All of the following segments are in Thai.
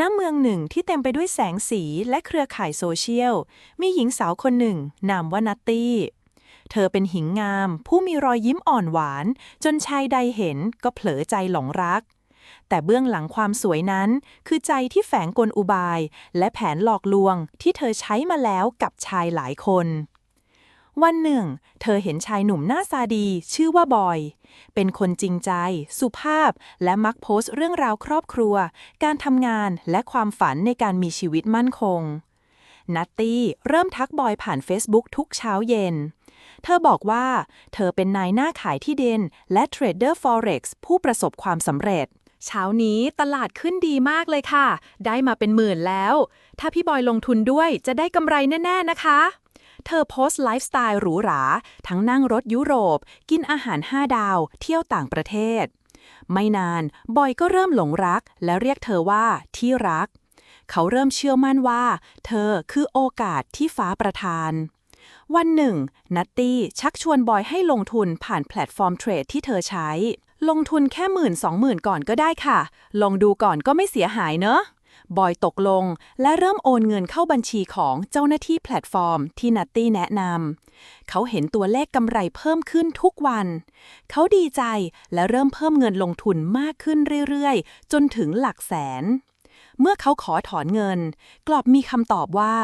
ณเมืองหนึ่งที่เต็มไปด้วยแสงสีและเครือข่ายโซเชียล มีหญิงสาวคนหนึ่ง นามว่านัตตี้ เธอเป็นหญิงงาม ผู้มีรอยยิ้มอ่อนหวาน จนชายใดเห็นก็เผลอใจหลงรัก แต่เบื้องหลังความสวยนั้น คือใจที่แฝงกลอุบาย และแผนหลอกลวงที่เธอใช้มาแล้วกับชายหลายคน วันหนึ่ง เธอเห็นชายหนุ่มหน้าซาดี ชื่อว่าบอย เป็นคนจริงใจ สุภาพ และมักโพสต์เรื่องราวครอบครัว การทำงานและความฝันในการมีชีวิตมั่นคง นัตตี้เริ่มทักบอยผ่าน Facebook ทุกเช้าเย็น เธอบอกว่า เธอเป็นนายหน้าขายที่ดินและเทรดเดอร์ Forex ผู้ประสบความสำเร็จเช้านี้ตลาดขึ้นดีมากเลยค่ะ ได้มาเป็นหมื่นแล้ว ถ้าพี่บอยลงทุนด้วยจะได้กำไรแน่ ๆ นะคะ เธอโพสต์ไลฟ์สไตล์หรูหรา ทั้งนั่งรถยุโรป กินอาหาร 5 ดาว เที่ยวต่างประเทศ ไม่นาน บอยก็เริ่มหลงรัก และเรียกเธอว่าที่รัก เขาเริ่มเชื่อมั่นว่า เธอคือโอกาสที่ฟ้าประทาน วันหนึ่ง นัตตี้ชักชวนบอยให้ลงทุนผ่านแพลตฟอร์มเทรดที่เธอใช้ ลงทุนแค่หมื่นสองหมื่นก่อนก็ได้ค่ะ ลองดูก่อนก็ไม่เสียหายเนอะ บอยตกลง และเริ่มโอนเงินเข้าบัญชีของเจ้าหน้าที่แพลตฟอร์ม ที่นัตตี้แนะนำเขาเห็นตัวเลขกำไรเพิ่มขึ้นทุกวัน เขาดีใจและเริ่มเพิ่มเงินลงทุนมากขึ้นเรื่อยๆ จนถึงหลักแสน เมื่อเขาขอถอนเงิน กลับมีคำตอบว่า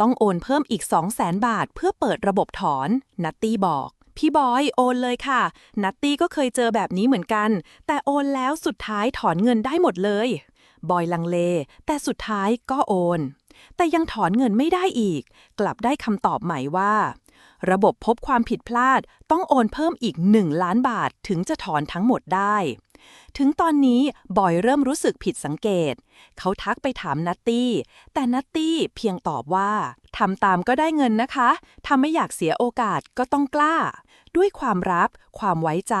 ต้องโอนเพิ่มอีก 2 0 0แสนบาท เพื่อเปิดระบบถอน นัตตี้บอกพี่บอยโอนเลยค่ะ นัตตี้ก็เคยเจอแบบนี้เหมือนกัน แต่โอนแล้วสุดท้ายถอนเงินได้หมดเลย บอยลังเล แต่สุดท้ายก็โอน แต่ยังถอนเงินไม่ได้อีก กลับได้คำตอบใหม่ว่า ระบบพบความผิดพลาดต้องโอนเพิ่มอีก 1 ล้านบาทถึงจะถอนทั้งหมดได้ ถึงตอนนี้บอยเริ่มรู้สึกผิดสังเกต เขาทักไปถามนัตตี้ แต่นัตตี้เพียงตอบว่าทำตามก็ได้เงินนะคะถ้าไม่อยากเสียโอกาสก็ต้องกล้า ด้วยความรักความไว้ใจ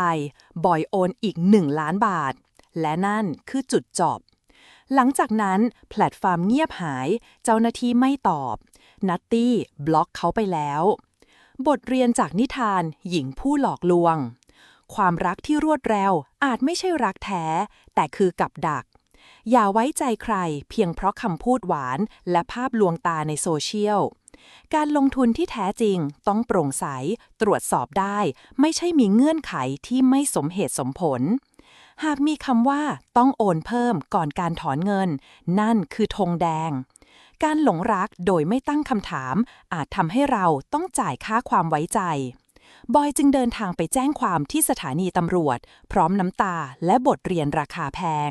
บอยโอนอีก 1 ล้านบาท และนั่นคือจุดจบ หลังจากนั้น แพลตฟอร์มเงียบหาย เจ้าหน้าที่ไม่ตอบ นัตตี้บล็อกเขาไปแล้ว บทเรียนจากนิทาน หญิงผู้หลอกลวง ความรักที่รวดเร็วอาจไม่ใช่รักแท้ แต่คือกับดัก อย่าไว้ใจใครเพียงเพราะคำพูดหวานและภาพลวงตาในโซเชียลการลงทุนที่แท้จริงต้องโปร่งใส ตรวจสอบได้ ไม่ใช่มีเงื่อนไขที่ไม่สมเหตุสมผล หากมีคำว่าต้องโอนเพิ่มก่อนการถอนเงิน นั่นคือธงแดง การหลงรักโดยไม่ตั้งคำถาม อาจทำให้เราต้องจ่ายค่าความไว้ใจ บอยจึงเดินทางไปแจ้งความที่สถานีตำรวจ พร้อมน้ำตาและบทเรียนราคาแพง